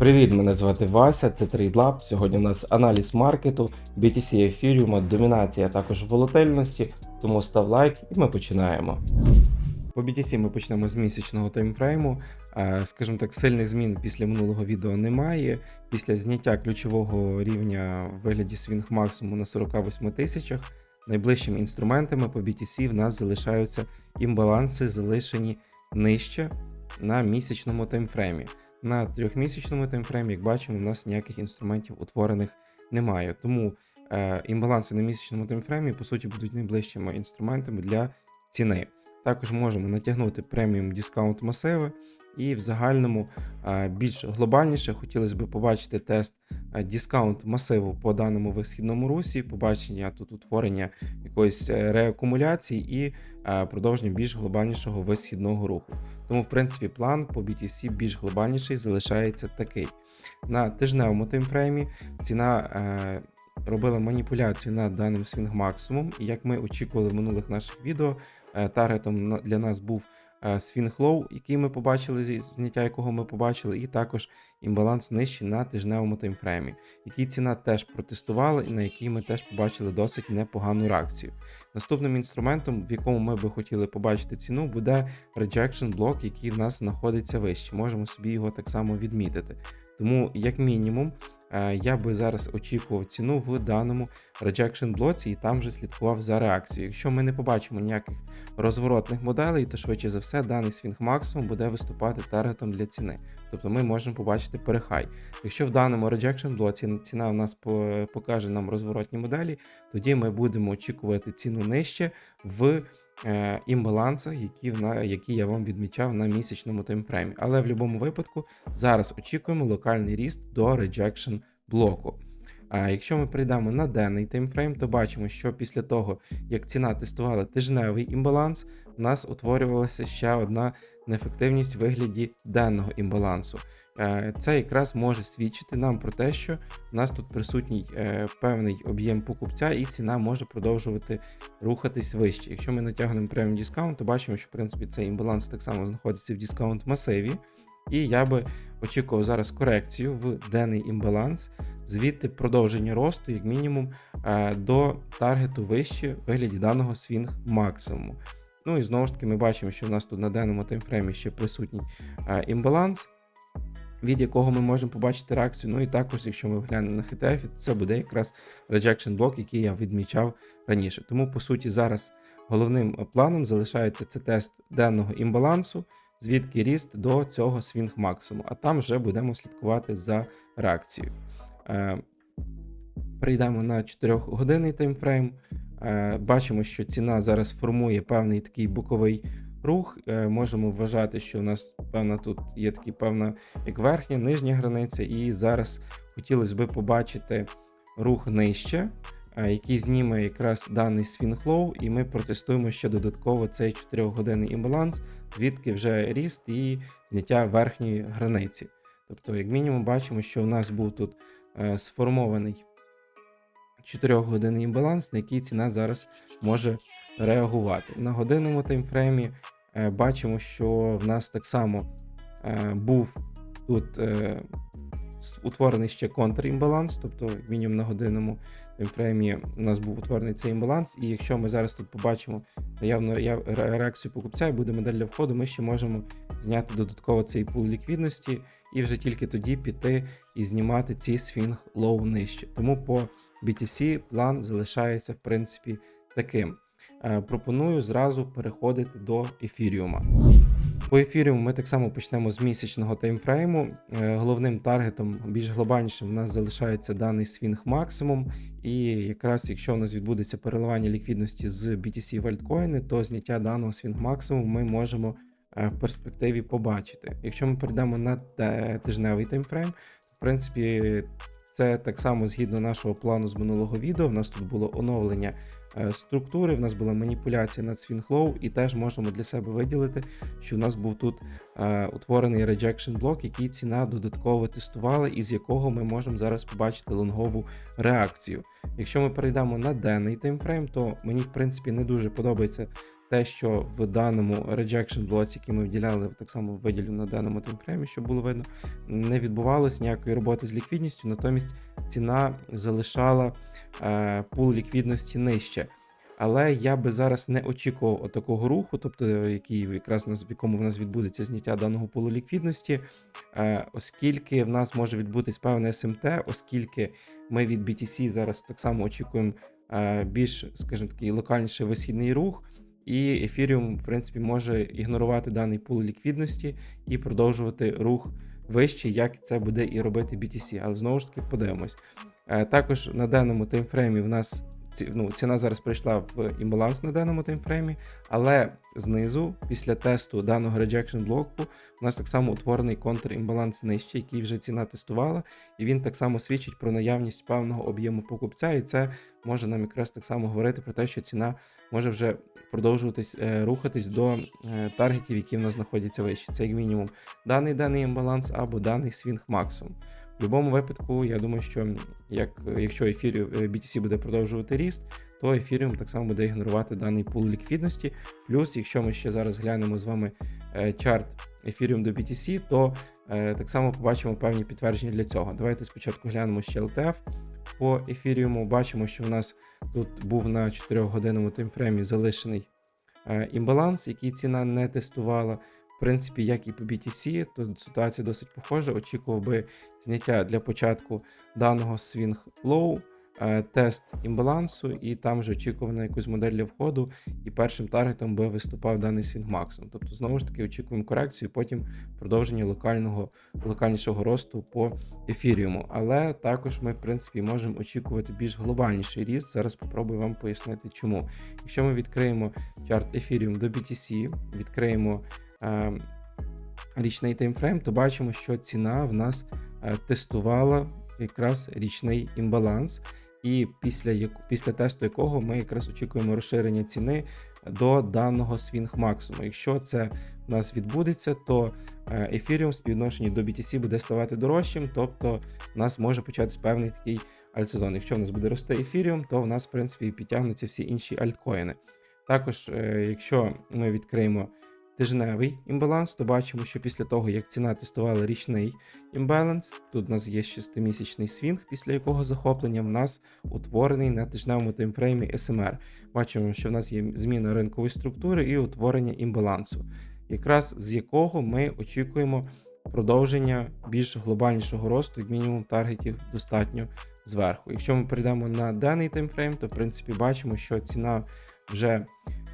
Привіт, мене звати Вася, це TradeLab. Сьогодні у нас аналіз маркету, BTC ефіріума, домінація, а також волатильності. Тому став лайк і ми починаємо. По BTC ми почнемо з місячного таймфрейму. Е, Скажімо так, сильних змін після минулого відео немає. Після зняття ключового рівня в вигляді свінг максимуму на 48 тисячах. Найближчими інструментами по BTC в нас залишаються імбаланси, залишені нижче на місячному таймфреймі. На трьохмісячному таймфреймі, як бачимо, у нас ніяких інструментів утворених немає. Тому е, імбаланси на місячному таймфреймі, по суті, будуть найближчими інструментами для ціни. Також можемо натягнути преміум дискаунт масиви, і в загальному е, більш глобальніше хотілося б побачити тест е, дискаунт масиву по даному висхідному русі, побачення тут утворення якоїсь е, реакумуляції і продовження більш глобальнішого висхідного руху. Тому, в принципі, план по BTC більш глобальніший залишається такий. На тижневому таймфреймі ціна робила маніпуляцію над даним свінг максимум, і як ми очікували в минулих наших відео, таргетом для нас був е, свінг лоу, який ми побачили, зі- зняття якого ми побачили, і також імбаланс нижчий на тижневому таймфреймі, який ціна теж протестувала, і на який ми теж побачили досить непогану реакцію. Наступним інструментом, в якому ми би хотіли побачити ціну, буде rejection блок, який в нас знаходиться вище. Можемо собі його так само відмітити. Тому, як мінімум, е, я би зараз очікував ціну в даному rejection блоці і там вже слідкував за реакцією. Якщо ми не побачимо ніяких розворотних моделей, то швидше за все даний свінг максимум буде виступати таргетом для ціни. Тобто ми можемо побачити перехай. Якщо в даному rejection блоці ціна в нас покаже нам розворотні моделі, тоді ми будемо очікувати ціну нижче в е, імбалансах, які, на, які я вам відмічав на місячному таймфреймі. Але в будь-якому випадку зараз очікуємо локальний ріст до rejection блоку. А якщо ми прийдемо на денний таймфрейм, то бачимо, що після того, як ціна тестувала тижневий імбаланс, у нас утворювалася ще одна неефективність в вигляді денного імбалансу. Е, Це якраз може свідчити нам про те, що у нас тут присутній е, певний об'єм покупця, і ціна може продовжувати рухатись вище. Якщо ми натягнемо преміум дискаунт, то бачимо, що в принципі цей імбаланс так само знаходиться в дискаунт масиві. І я би очікував зараз корекцію в денний імбаланс, звідти продовження росту, як мінімум, е, до таргету вище в вигляді даного свінг максимуму. Ну і знову ж таки, ми бачимо, що в нас тут на денному таймфреймі ще присутній е, імбаланс, від якого ми можемо побачити реакцію. Ну і також, якщо ми глянемо на HTF, це буде якраз rejection блок, який я відмічав раніше. Тому, по суті, зараз головним планом залишається це тест денного імбалансу, звідки ріст до цього свінг максимуму, а там вже будемо слідкувати за реакцією. Е, Перейдемо на 4-годинний таймфрейм. Е, Бачимо, що ціна зараз формує певний такий боковий рух. Е, Можемо вважати, що у нас певна тут є такі певна як верхня, нижня границя, і зараз хотілося би побачити рух нижче, який зніме якраз даний свінг-лоу, і ми протестуємо ще додатково цей 4-годинний імбаланс, звідки вже ріст і зняття верхньої границі. Тобто, як мінімум, бачимо, що у нас був тут сформований 4-годинний баланс, на який ціна зараз може реагувати. На годинному таймфреймі е, бачимо, що в нас так само е, був тут е, утворений ще контрімбаланс, тобто мінімум на годинному таймфреймі у нас був утворений цей імбаланс. І якщо ми зараз тут побачимо наявну реакцію покупця і буде модель для входу, ми ще можемо зняти додатково цей пул ліквідності і вже тільки тоді піти і знімати ці свінг лоу нижче. Тому по BTC план залишається в принципі таким. Е, Пропоную зразу переходити до ефіріума. По ефіріуму ми так само почнемо з місячного таймфрейму. Е, Головним таргетом, більш глобальнішим, у нас залишається даний свінг максимум. І якраз якщо у нас відбудеться переливання ліквідності з BTC в альткоїни, то зняття даного свінг максимуму ми можемо в перспективі побачити. Якщо ми перейдемо на тижневий таймфрейм, в принципі, це так само згідно нашого плану з минулого відео. В нас тут було оновлення е, структури, в нас була маніпуляція над свінглоу, і теж можемо для себе виділити, що в нас був тут е, утворений rejection блок, який ціна додатково тестувала, і з якого ми можемо зараз побачити лонгову реакцію. Якщо ми перейдемо на денний таймфрейм, то мені в принципі не дуже подобається те, що в даному rejection блоці, який ми виділяли, так само виділю на даному таймфреймі, щоб було видно, не відбувалось ніякої роботи з ліквідністю, натомість ціна залишала е, пул ліквідності нижче. Але я би зараз не очікував такого руху, тобто який якраз в якому в нас відбудеться зняття даного пулу ліквідності, е, оскільки в нас може відбутись певне СМТ, оскільки ми від BTC зараз так само очікуємо е, більш, скажімо такий, локальніший висхідний рух. І ефіріум, в принципі, може ігнорувати даний пул ліквідності і продовжувати рух вище, як це буде і робити BTC. Але знову ж таки подивимось. Е, Також на даному таймфреймі в нас ну, ціна зараз прийшла в імбаланс на даному таймфреймі, але знизу, після тесту даного rejection блоку, у нас так само утворений контрімбаланс нижче, який вже ціна тестувала, і він так само свідчить про наявність певного об'єму покупця, і це може нам якраз так само говорити про те, що ціна може вже продовжуватись е, рухатись до е, таргетів, які в нас знаходяться вище. Це як мінімум даний даний імбаланс або даний свінг максимум. Будь-якому випадку, я думаю, що як, якщо ефірі, BTC буде продовжувати ріст, то Ethereum так само буде ігнорувати даний пул ліквідності. Плюс, якщо ми ще зараз глянемо з вами е, чарт Ethereum до BTC, то е, так само побачимо певні підтвердження для цього. Давайте спочатку глянемо ще LTF по Ethereum. Бачимо, що в нас тут був на 4 годинному таймфреймі залишений е, імбаланс, який ціна не тестувала. Принципі, як і по BTC, то ситуація досить похожа. Очікував би зняття для початку даного swing low, е, тест імбалансу, і там вже очікував на якусь модель для входу, і першим таргетом би виступав даний свінг максимум. Тобто, знову ж таки, очікуємо корекцію, потім продовження локального, локальнішого росту по ефіріуму. Але також ми, в принципі, можемо очікувати більш глобальніший ріст. Зараз попробую вам пояснити, чому. Якщо ми відкриємо чарт ефіріум до BTC, відкриємо е, річний таймфрейм, то бачимо, що ціна в нас е, тестувала якраз річний імбаланс, і після, після тесту якого ми якраз очікуємо розширення ціни до даного свінг максимуму. Якщо це в нас відбудеться, то е, Ethereum в співвідношенні до BTC буде ставати дорожчим, тобто в нас може початись певний такий альтсезон. Якщо в нас буде рости Ethereum, то в нас, в принципі, підтягнуться всі інші альткоїни. Також, е, якщо ми відкриємо тижневий імбаланс, то бачимо, що після того, як ціна тестувала річний імбаланс, тут у нас є 6-місячний свінг, після якого захоплення в нас утворений на тижневому таймфреймі SMR. Бачимо, що в нас є зміна ринкової структури і утворення імбалансу, якраз з якого ми очікуємо продовження більш глобальнішого росту, як мінімум таргетів достатньо зверху. Якщо ми перейдемо на даний таймфрейм, то в принципі бачимо, що ціна вже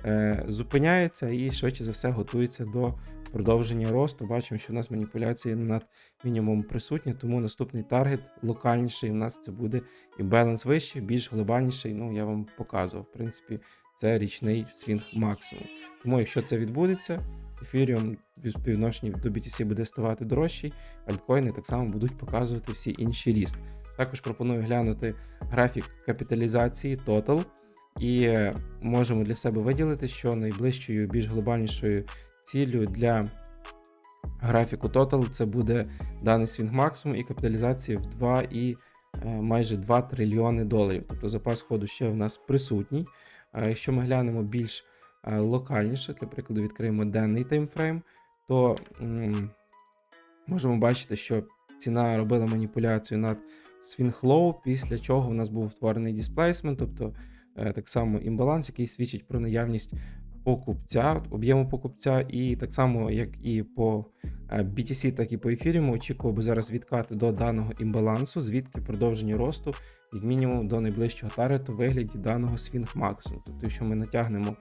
е, зупиняється і швидше за все готується до продовження росту. Бачимо, що в нас маніпуляції над мінімумом присутні, тому наступний таргет локальніший. У нас це буде і баланс вищий, більш глобальніший. Ну, я вам показував. В принципі, це річний свінг максимум. Тому, якщо це відбудеться, Ethereum в співвідношенні до BTC буде ставати дорожчий, альткоїни так само будуть показувати всі інші ріст. Також пропоную глянути графік капіталізації Total. І е, можемо для себе виділити, що найближчою, більш глобальнішою ціллю для графіку Total це буде даний свінг максимум і капіталізація в 2 і е, майже 2 трильйони доларів. Тобто запас ходу ще в нас присутній. А якщо ми глянемо більш е, локальніше, для прикладу, відкриємо денний таймфрейм, то можемо бачити, що ціна робила маніпуляцію над свінг low, після чого в нас був утворений дисплейсмент, тобто е, так само імбаланс, який свідчить про наявність покупця, об'єму покупця, і так само, як і по е, BTC, так і по ефірі, очікував би зараз відкати до даного імбалансу, звідки продовження росту, як мінімум до найближчого таргету в вигляді даного свінг максимуму. Тобто, якщо ми натягнемо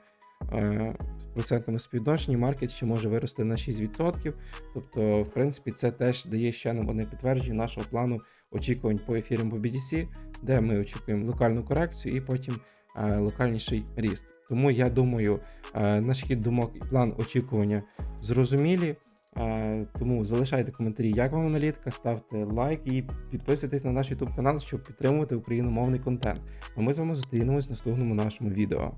е, в процентному співвідношенні, маркет ще може вирости на 6%. Тобто, в принципі, це теж дає ще нам одне підтвердження нашого плану очікувань по ефірам по BTC, де ми очікуємо локальну корекцію і потім е, локальніший ріст. Тому я думаю, е, наш хід думок і план очікування зрозумілі. Е, Тому залишайте коментарі, як вам аналітика, ставте лайк і підписуйтесь на наш YouTube канал, щоб підтримувати україномовний контент. А ми з вами зустрінемось в наступному нашому відео.